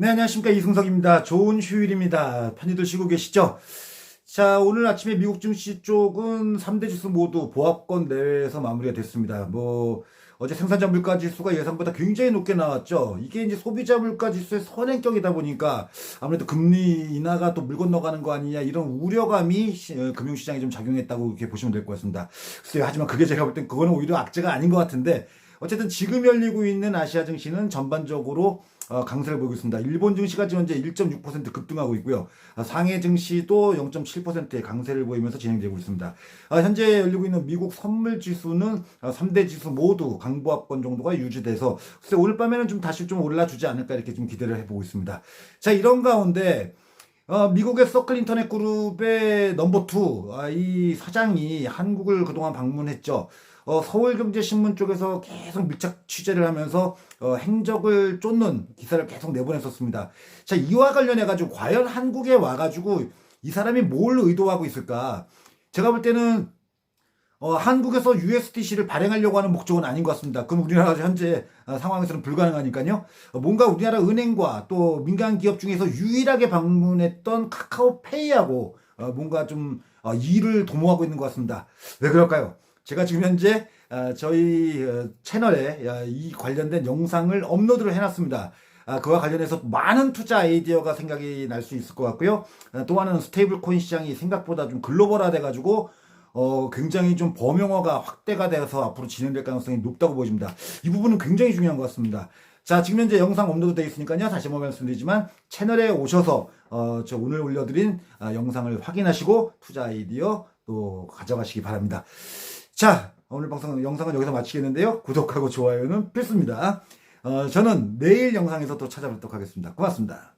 네, 안녕하십니까. 이승석입니다. 좋은 휴일입니다. 편히들 쉬고 계시죠? 자, 오늘 아침에 미국 증시 쪽은 3대 지수 모두 보합권 내외에서 마무리가 됐습니다. 뭐, 어제 생산자 물가 지수가 예상보다 굉장히 높게 나왔죠. 이게 이제 소비자 물가 지수의 선행격이다 보니까 아무래도 금리 인하가 또 물 건너가는 거 아니냐 이런 우려감이 시- 어, 금융시장에 좀 작용했다고 이렇게 보시면 될 것 같습니다. 글쎄요. 하지만 그게 제가 볼 땐 그거는 오히려 악재가 아닌 것 같은데 어쨌든 지금 열리고 있는 아시아 증시는 전반적으로 어, 강세를 보이고 있습니다. 일본 증시가 지금 현재 1.6% 급등하고 있고요. 아, 상해 증시도 0.7%의 강세를 보이면서 진행되고 있습니다. 아, 현재 열리고 있는 미국 선물 지수는 3대 지수 모두 강보합권 정도가 유지돼서 글쎄 오늘 밤에는 좀 다시 좀 올라주지 않을까 이렇게 좀 기대를 해보고 있습니다. 자 이런 가운데 어, 미국의 서클 인터넷 그룹의 넘버 투, 아, 이 사장이 한국을 그동안 방문했죠. 어, 서울경제신문 쪽에서 계속 밀착 취재를 하면서 어, 행적을 쫓는 기사를 계속 내보냈었습니다. 자, 이와 관련해가지고 과연 한국에 와가지고 이 사람이 뭘 의도하고 있을까? 제가 볼 때는 어, 한국에서 USDC를 발행하려고 하는 목적은 아닌 것 같습니다. 그럼 우리나라 현재 어, 상황에서는 불가능하니까요. 어, 뭔가 우리나라 은행과 또 민간 기업 중에서 유일하게 방문했던 카카오페이하고 어, 뭔가 좀 어, 일을 도모하고 있는 것 같습니다. 왜 그럴까요? 제가 지금 현재 어, 저희 어, 채널에 어, 이 관련된 영상을 업로드를 해놨습니다. 아, 그와 관련해서 많은 투자 아이디어가 생각이 날 수 있을 것 같고요. 어, 또 하나는 스테이블 코인 시장이 생각보다 좀 글로벌화 돼가지고 어, 굉장히 좀 범용어가 확대가 돼서 앞으로 진행될 가능성이 높다고 보여집니다. 이 부분은 굉장히 중요한 것 같습니다. 자, 지금 현재 영상 업로드 되어 있으니까요. 다시 한번 말씀드리지만 채널에 오셔서 어, 저 오늘 올려드린 아, 영상을 확인하시고 투자 아이디어 또 가져가시기 바랍니다. 자, 오늘 방송 영상은 여기서 마치겠는데요. 구독하고 좋아요는 필수입니다. 어, 저는 내일 영상에서 또 찾아뵙도록 하겠습니다. 고맙습니다.